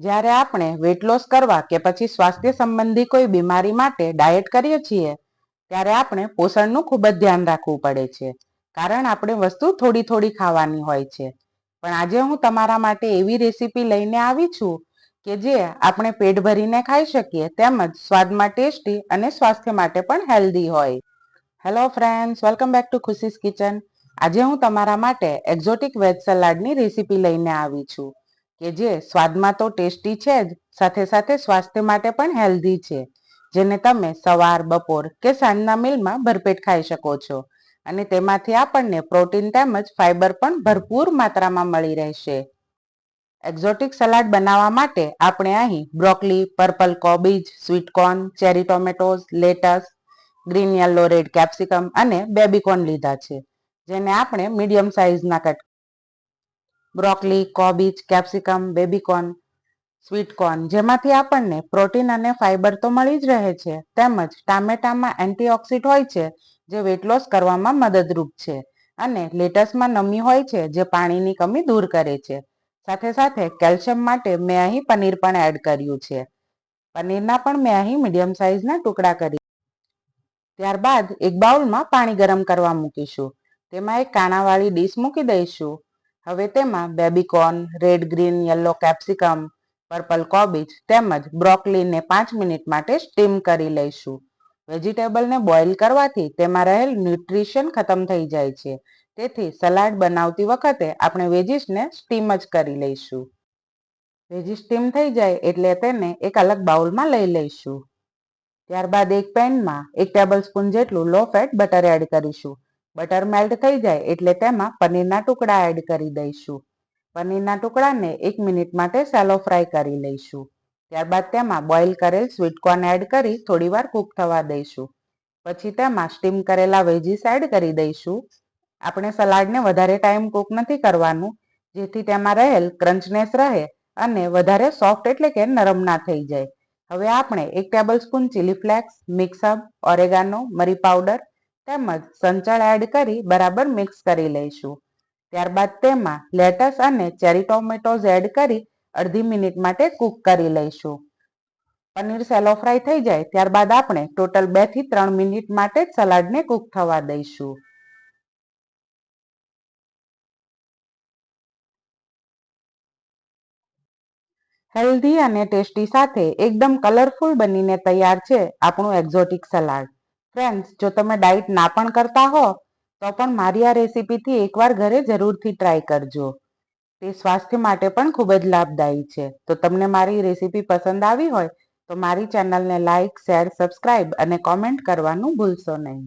જ્યારે આપણે weight loss કરવા કે પછી સ્વાસ્થ્ય સંબંધી કોઈ બીમારી માટે ડાયટ કરીએ છીએ, ત્યારે આપણે પોષણનું ખૂબ જ ધ્યાન રાખવું પડે છે. કારણ આપણે વસ્તુ થોડી થોડી ખાવાની હોય છે. પણ આજે હું તમારા માટે એવી રેસીપી લઈને આવી છું કે જે આપણે પેટ ભરીને ખાઈ શકીએ, તેમજ સ્વાદમાં ટેસ્ટી અને સ્વાસ્થ્ય માટે પણ હેલ્ધી હોય. Hello friends welcome back to Khushi's kitchen આજે હું તમારા માટે એક્ઝોટિક વેજ સલાડની રેસીપી લઈને આવી છું. કે જે સ્વાદમાં તો ટેસ્ટી છે જ, સાથે સાથે સ્વાસ્થ્ય માટે પણ હેલ્ધી છે. જેને તમે સવાર, બપોર કે સાંજના મિલમાં ભરપેટ ખાઈ શકો છો. અને તેમાંથી આપણને પ્રોટીન તેમજ ફાઇબર પણ ભરપૂર માત્રામાં મળી રહેશે. એક્ઝોટિક સલાડ બનાવવા માટે આપણે અહીં બ્રોકલી પર્પલ કોબીજ sweetcorn cherry tomatoes lettuce green yellow red capsicum અને બેબીકોર્ન લીધા છે. જેને આપણે મીડિયમ સાઇઝના કટ બ્રોકલી, કોબીજ, કેપ્સિકમ, બેબીકોર્ન, સ્વીટકોર્ન, જેમાંથી આપણને પ્રોટીન અને ફાઇબર તો મળી જ રહે છે. તેમજ ટામેટામાં એન્ટીઓક્સિડ હોય છે, જે વેટ લોસ કરવામાં મદદરૂપ છે અને લેટસમાં નમી હોય છે, જે પાણીની કમી દૂર કરે છે. સાથે સાથે કેલ્શિયમ માટે મેં અહીં પનીર પણ એડ કર્યું છે. પનીરના પણ મેં અહીં મીડિયમ સાઇઝના ટુકડા કરી. ત્યારબાદ એક બાઉલમાં પાણી ગરમ કરવા મૂકીશું. તેમાં એક કાણાવાળી ડીશ મૂકી દઈશું. હવે તેમાં baby corn, red green, yellow capsicum, purple કોબીજ તેમજ બ્રોકલીને પાંચ મિનિટ માટે સ્ટીમ કરી લઈશું. વેજીટેબલને બોઇલ કરવાથી તેમાં રહેલ ન્યુટ્રિશન ખતમ થઈ જાય છે. તેથી સલાડ બનાવતી વખતે આપણે વેજીસને સ્ટીમ જ કરી લઈશું. વેજી સ્ટીમ થઈ જાય એટલે તેને એક અલગ બાઉલમાં લઈ લઈશું. ત્યારબાદ એક પેનમાં એક ટેબલ સ્પૂન જેટલું લો ફેટ બટર એડ કરીશું. બટર મેલ્ટ થઈ જાય એટલે તેમાં પનીરના ટુકડા એડ કરી દઈશું. પનીરના ટુકડાને એક મિનિટ માટે સેલો ફ્રાય કરી લઈશું. ત્યારબાદ તેમાં બોઇલ કરેલ સ્વીટકોર્ન એડ કરી થોડીવાર કૂક થવા દઈશું. પછી તેમાં સ્ટીમ કરેલા વેજીસ એડ કરી દઈશું. આપણે સલાડને વધારે ટાઈમ કૂક નથી કરવાનું, જેથી તેમાં રહેલ ક્રંચનેસ રહે અને વધારે સોફ્ટ એટલે કે નરમ ના થઈ જાય. હવે આપણે એક tablespoon chilli flakes mix up oregano મરી પાવડર તેમજ સંચળ એડ કરી બરાબર મિક્સ કરી લઈશું. ત્યારબાદ તેમાં લેટસ અને ચેરી ટોમેટોઝ એડ કરી અડધી મિનિટ માટે કૂક કરી લઈશું. પનીર સેલો ફ્રાય થઈ જાય ત્યારબાદ આપણે ટોટલ બેથી ત્રણ મિનિટ માટે જ સલાડને કૂક થવા દઈશું. હેલ્ધી અને ટેસ્ટી સાથે એકદમ કલરફુલ બનીને તૈયાર છે આપણું એક્ઝોટિક સલાડ ફ્રેન્ડ્સ જો તમે ડાયટ ના પણ કરતા હો, તો પણ મારી આ રેસીપીથી એકવાર ઘરે જરૂરથી ટ્રાય કરજો. તે સ્વાસ્થ્ય માટે પણ ખૂબ જ લાભદાયી છે. તો તમને મારી રેસીપી પસંદ આવી હોય, તો મારી ચેનલને લાઇક શેર સબસ્ક્રાઇબ અને કોમેન્ટ કરવાનું ભૂલશો નહીં.